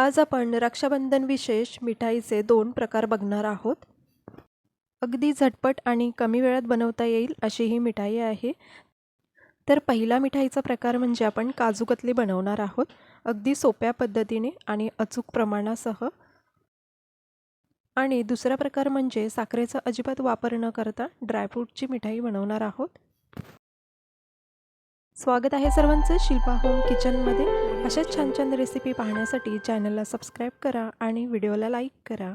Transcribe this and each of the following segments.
आज आपण रक्षाबंधन विशेष मिठाईचे दोन प्रकार बघणार आहोत. अगदी झटपट आणि कमी वेळात बनवता येईल अशी ही मिठाई आहे. तर पहिला मिठाईचा प्रकार म्हणजे आपण काजू कतली बनवणार आहोत. अगदी सोप्या पद्धतीने आणि अचूक प्रमाणासह. आणि दुसरा प्रकार म्हणजे साखरेचा अजिबात वापर न करता ड्रायफ्रूटची मिठाई बनवणार आहोत. स्वागत आहे सर्वांचं शिल्पा होम किचनमध्ये. अशाच छान छान रेसिपी पाहण्यासाठी चॅनलला सबस्क्राईब करा आणि व्हिडिओला लाईक करा.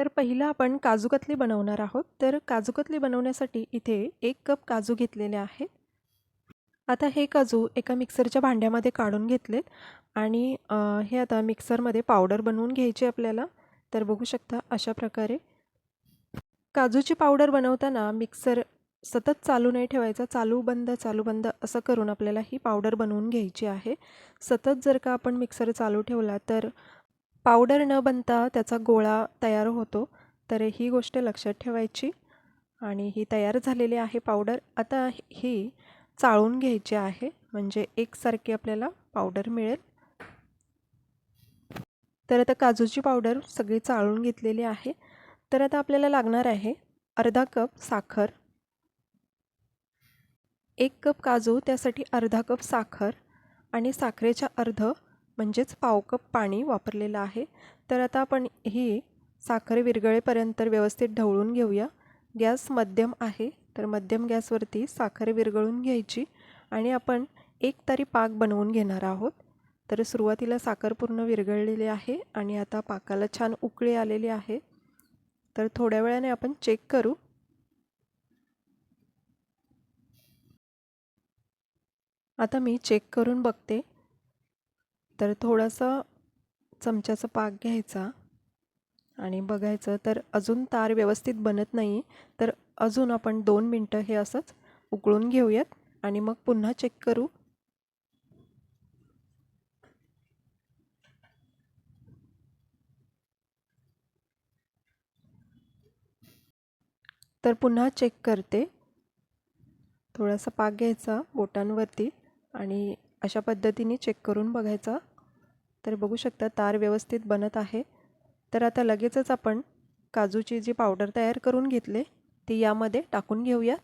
तर पहिलं आपण काजू कतली बनवणार आहोत. तर काजू कतली बनवण्यासाठी इथे एक कप काजू घेतलेले आहेत. आता हे काजू एका मिक्सरच्या भांड्यामध्ये काढून घेतलेत. आणि हे आता मिक्सरमध्ये पावडर बनवून घ्यायची आपल्याला. तर बघू शकता अशा प्रकारे. काजूची पावडर बनवताना मिक्सर सतत चालू नाही ठेवायचा चालू बंद चालू बंद असं करून आपल्याला ही पावडर बनवून घ्यायची आहे. सतत जर का आपण मिक्सर चालू ठेवला तर पावडर न बनता त्याचा गोळा तयार होतो. तर ही गोष्ट लक्षात ठेवायची आणि ही तयार झालेली आहे पावडर. आता ही चाळून घ्यायची आहे म्हणजे एकसारखी आपल्याला पावडर मिळेल. तर आता काजूची पावडर सगळी चाळून घेतलेली आहे. तर आता आपल्याला लागणार आहे अर्धा कप साखर. एक कप काजू त्यासाठी अर्धा कप साखर आणि साखरेच्या अर्ध म्हणजेच पाव कप पाणी वापरलेलं आहे. तर आता आपण ही साखर विरगळेपर्यंत व्यवस्थित ढवळून घेऊया. गॅस मध्यम आहे तर मध्यम गॅसवरती साखर विरघळून घ्यायची आणि आपण एक तरी पाक बनवून घेणार आहोत. तर सुरुवातीला साखर पूर्ण विरघळलेली आहे आणि आता पाकाला छान उकळी आलेली आहे. तर थोड्या वेळाने आपण चेक करू. आता मी चेक करून बघते. तर थोडंसं चमच्याचं पाक घ्यायचा आणि बघायचं तर अजून तार व्यवस्थित बनत नाही. तर अजून आपण दोन मिनटं हे असंच उकळून घेऊयात आणि मग पुन्हा चेक करू. तर पुन्हा चेक करते. थोडासा पाक घ्यायचा बोटांवरती. आणि अशा पद्धतीने चेक करून बघायचा. तर बघू शकता तार व्यवस्थित बनत आहे. तर आता लगेचच आपण काजूची जी पावडर तयार करून घेतले ती यामध्ये टाकून घेऊया.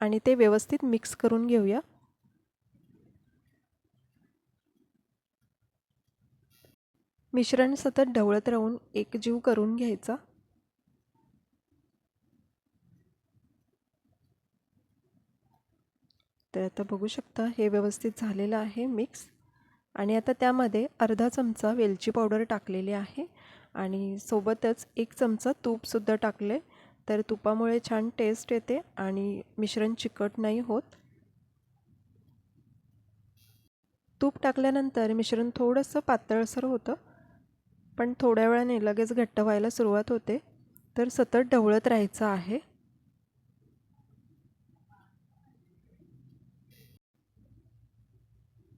आणि ते व्यवस्थित मिक्स करून घेऊया. मिश्रण सतत ढवळत राहून एकजीव करून घ्यायचा. तर आता बघू शकता हे व्यवस्थित झालेलं आहे मिक्स आणि आता त्यामध्ये अर्धा चमचा वेलची पावडर टाकलेली आहे. आणि सोबतच एक चमचा तूपसुद्धा टाकले तर तुपामुळे छान टेस्ट येते आणि मिश्रण चिकट नाही होत. तूप टाकल्यानंतर मिश्रण थोडंसं पातळसर होतं. पण थोड्या वेळाने लगेच घट्ट व्हायला सुरुवात होते. तर सतत ढवळत राहायचं आहे.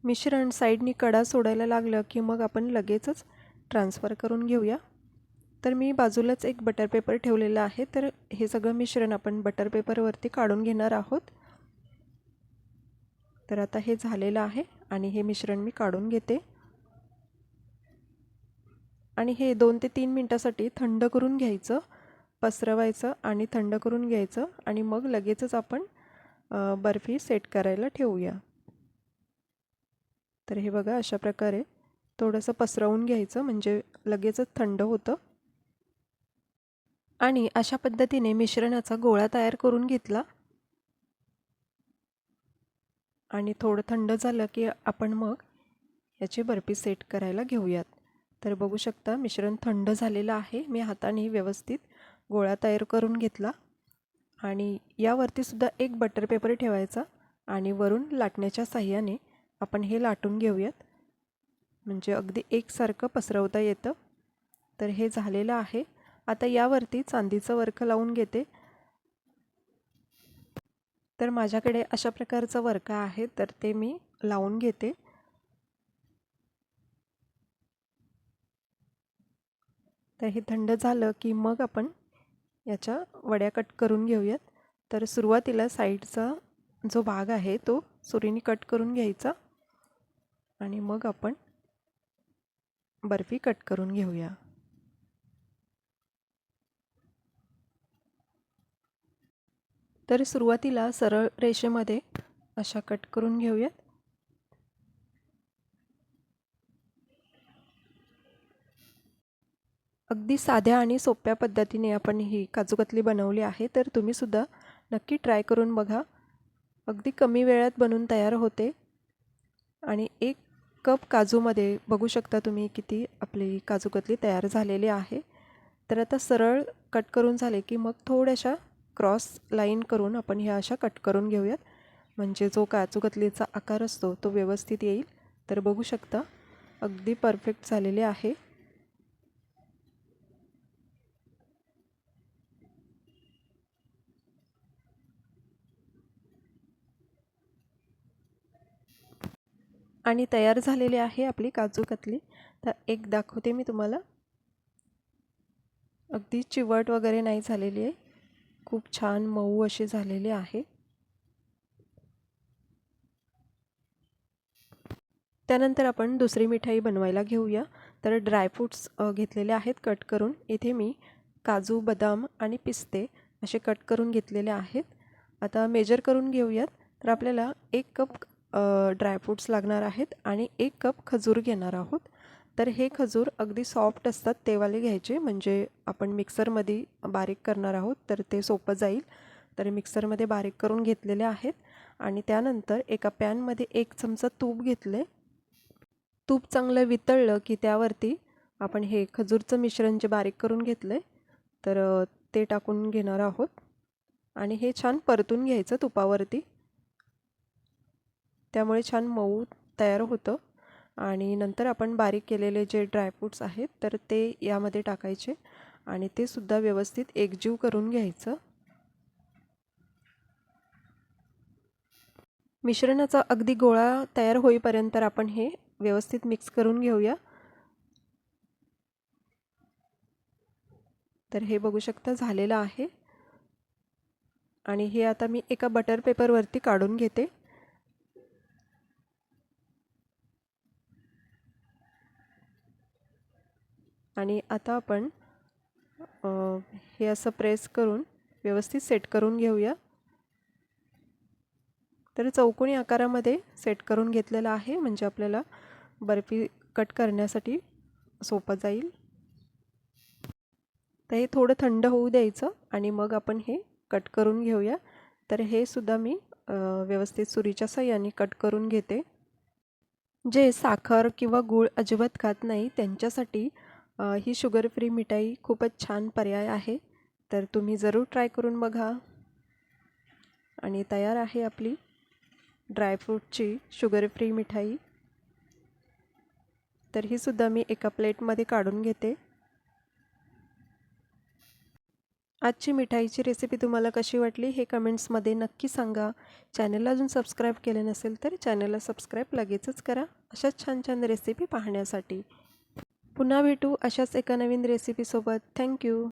मिश्रण साईडनी कडा सोडायला लागलं की मग आपण लगेचच ट्रान्सफर करून घेऊया. तर मी बाजूलाच एक बटर पेपर ठेवलेला आहे. तर हे सगळं मिश्रण आपण बटर पेपरवरती काढून घेणार आहोत. तर आता हे झालेलं आहे आणि हे मिश्रण मी काढून घेते. आणि हे दोन ते तीन मिनटासाठी थंड करून घ्यायचं पसरवायचं आणि थंड करून घ्यायचं आणि मग लगेचच आपण बर्फी सेट करायला ठेवूया. तर हे बघा अशा प्रकारे थोडंसं पसरवून घ्यायचं म्हणजे लगेचच थंड होतं. आणि अशा पद्धतीने मिश्रणाचा गोळा तयार करून घेतला. आणि थोडं थंड झालं की आपण मग याची बर्फी सेट करायला घेऊयात. तर बघू शकता मिश्रण थंड झालेलं आहे. मी हाताने व्यवस्थित गोळा तयार करून घेतला. आणि यावरतीसुद्धा एक बटर पेपर ठेवायचा आणि वरून लाटण्याच्या साह्याने आपण हे लाटून घेऊयात. म्हणजे अगदी एकसारखं पसरवता येतं. तर हे झालेलं आहे. आता यावरती चांदीचं वर्क लावून घेते. तर माझ्याकडे अशा प्रकारचं वर्क आहे. तर ते मी लावून घेते. तर हे थंड झालं की मग आपण याच्या वड्या कट करून घेऊयात. तर सुरुवातीला साईडचा जो भाग आहे तो सुरीने कट करून घ्यायचा आणि मग आपण बर्फी कट करून घेऊया. तर सुरुवातीला सरळ रेषेमध्ये अशा कट करून घेऊयात. अगदी साध्या आणि सोप्या पद्धतीने आपण ही काजूकतली बनवली आहे तर तुम्हीसुद्धा नक्की ट्राय करून बघा. अगदी कमी वेळात बनून तयार होते. आणि एक कप काजूमध्ये बघू शकता तुम्ही किती आपली काजूकतली तयार झालेली आहे. तर आता सरळ कट करून झाले की मग थोड्याशा क्रॉस लाईन करून आपण ह्या अशा कट करून घेऊयात. म्हणजे जो काजूकतलीचा आकार असतो तो व्यवस्थित येईल. तर बघू शकता अगदी परफेक्ट झालेले आहे. आणि तयार झालेली आहे आपली काजू कतली. तर एक दाखवते मी तुम्हाला. अगदी चिवट वगैरे नाही झालेली आहे. खूप छान मऊ अशी झालेली आहे. त्यानंतर आपण दुसरी मिठाई बनवायला घेऊया. तर ड्रायफ्रूट्स घेतलेले आहेत कट करून. इथे मी काजू बदाम आणि पिस्ते असे कट करून घेतलेले आहेत. आता मेजर करून घेऊयात. तर आपल्याला एक कप ड्रायफ्रूट्स लागणार आहेत आणि एक कप खजूर घेणार आहोत. तर हे खजूर अगदी सॉफ्ट असतात तेवाले घ्यायचे. म्हणजे आपण मिक्सरमध्ये बारीक करणार आहोत तर ते सोपं जाईल. तर मिक्सरमध्ये बारीक करून घेतलेले आहेत. आणि त्यानंतर एका पॅनमध्ये एक चमचा तूप घेतले. तूप चांगलं वितळलं की त्यावरती आपण हे खजूरचं मिश्रण जे बारीक करून घेतलं तर ते टाकून घेणार आहोत. आणि हे छान परतून घ्यायचं तुपावरती. त्यामुळे छान मऊ तयार होतं. आणि नंतर आपण बारीक केलेले जे ड्रायफ्रूट्स आहेत तर ते यामध्ये टाकायचे. आणि ते सुद्धा व्यवस्थित एकजीव करून घ्यायचं. मिश्रणाचा अगदी गोळा तयार होईपर्यंत आपण हे व्यवस्थित मिक्स करून घेऊया. तर हे बघू शकता झालेलं आहे. आणि हे आता मी एका बटर पेपरवरती काढून घेते. आणि आता आपण हे असं प्रेस करून व्यवस्थित सेट करून घेऊया. तर चौकोनी आकारामध्ये सेट करून घेतलेलं आहे म्हणजे आपल्याला बर्फी कट करण्यासाठी सोपं जाईल. तर हे थोडं थंड होऊ द्यायचं आणि मग आपण हे कट करून घेऊया. तर हे सुद्धा मी व्यवस्थित सुरीच्या साह्याने कट करून घेते. जे साखर किंवा गूळ अजिबात खात नाही त्यांच्यासाठी ही शुगर फ्री मिठाई खूपच छान पर्याय आहे. तर तुम्ही जरूर ट्राय करून बघा. आणि तयार आहे आपली ड्रायफ्रूटची शुगर फ्री मिठाई. तर ही सुद्धा मी एका प्लेटमध्ये काढून घेते. आजची मिठाईची रेसिपी तुम्हाला कशी वाटली हे कमेंट्समध्ये नक्की सांगा. चॅनलला अजून सबस्क्राईब केले नसेल तर चॅनलला सबस्क्राईब लगेचच करा. अशाच छान छान रेसिपी पाहण्यासाठी. पुन्हा भेटू अशाच एका नवीन रेसिपीसोबत थँक्यू